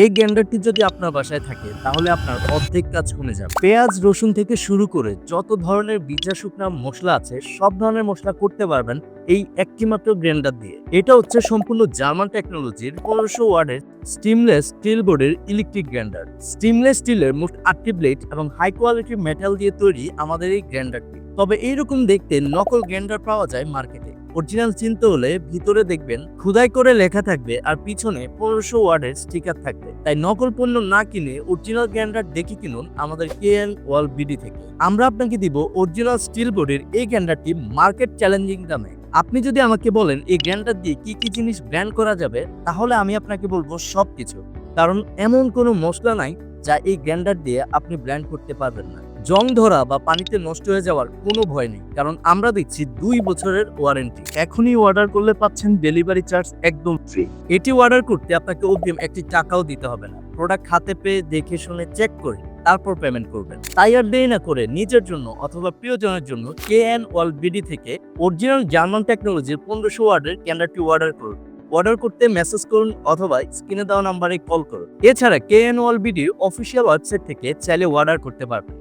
এই গ্রাইন্ডারটি যদি আপনার বাসায় থাকে, তাহলে আপনার অর্ধেক কাজ কমে যাবে। পেঁয়াজ, রসুন থেকে শুরু করে যত ধরনের বিজা শুকনা মশলা আছে, সব ধরনের মশলা করতে পারবেন এই একটি মাত্র দিয়ে। এটা হচ্ছে সম্পূর্ণ জার্মান টেকনোলজির পনেরোশো ওয়ার্ডের স্টিমলেস স্টিল বোর্ডের ইলেকট্রিক গ্রাইন্ডার। স্টিমলেস স্টিলের মোট আটটি ব্লেড এবং হাই কোয়ালিটির মেটাল দিয়ে তৈরি আমাদের এই গ্রাইন্ডারটি। তবে এইরকম দেখতে নকল গ্রাইন্ডার পাওয়া যায় মার্কেটে। অরিজিনাল চিনতে হলে ভিতরে দেখবেন, খুদাই করে লেখা থাকবে আর পিছনে পনেরোশো ওয়ার্ডের স্টিকার থাকবে। তাই নকল পণ্য না কিনে অরিজিনাল গ্রাইন্ডার দেখে কিনুন আমাদের কে এল ওয়াল বিডি থেকে। আমরা আপনাকে দিব অরিজিনাল স্টিল বোর্ডের এই গ্যান্ডারটি মার্কেট চ্যালেঞ্জিং দামে। আপনি যদি আমাকে বলেন এই গ্রাইন্ডার দিয়ে কি কি জিনিস ব্র্যান্ড করা যাবে, তাহলে আমি আপনাকে বলব সব কিছু কারণ এমন কোনো মশলা নাই যা এই গ্রাইন্ডার দিয়ে আপনি ব্র্যান্ড করতে পারবেন না। জং ধরা বা পানিতে নষ্ট হয়ে যাওয়ার কোনো ভয় নেই কারণ আমরা দিচ্ছি দুই বছরের ওয়ারেন্টি এখনই অর্ডার করলে পাচ্ছেন ডেলিভারি চার্জ একদম ফ্রি এটি অর্ডার করতে আপনাকে অগ্রিম একটি টাকাও দিতে হবে না। প্রোডাক্ট হাতে পেয়ে দেখে শুনে চেক করে তারপর পেমেন্ট করবেন। তাই আর দেরি না করে নিজের জন্য অথবা প্রিয়জনের জন্য কে এন ওয়াল বিডি থেকে অরিজিনাল জার্মান টেকনোলজির পনেরোশো ওয়ার্ডের ক্যান্ডারটি অর্ডার করুন। অর্ডার করতে মেসেজ করুন অথবা স্ক্রিনে দেওয়া নাম্বারে কল করুন। এছাড়া কে এন ওয়াল বিডির অফিসিয়াল ওয়েবসাইট থেকে চাইলে অর্ডার করতে পারবেন।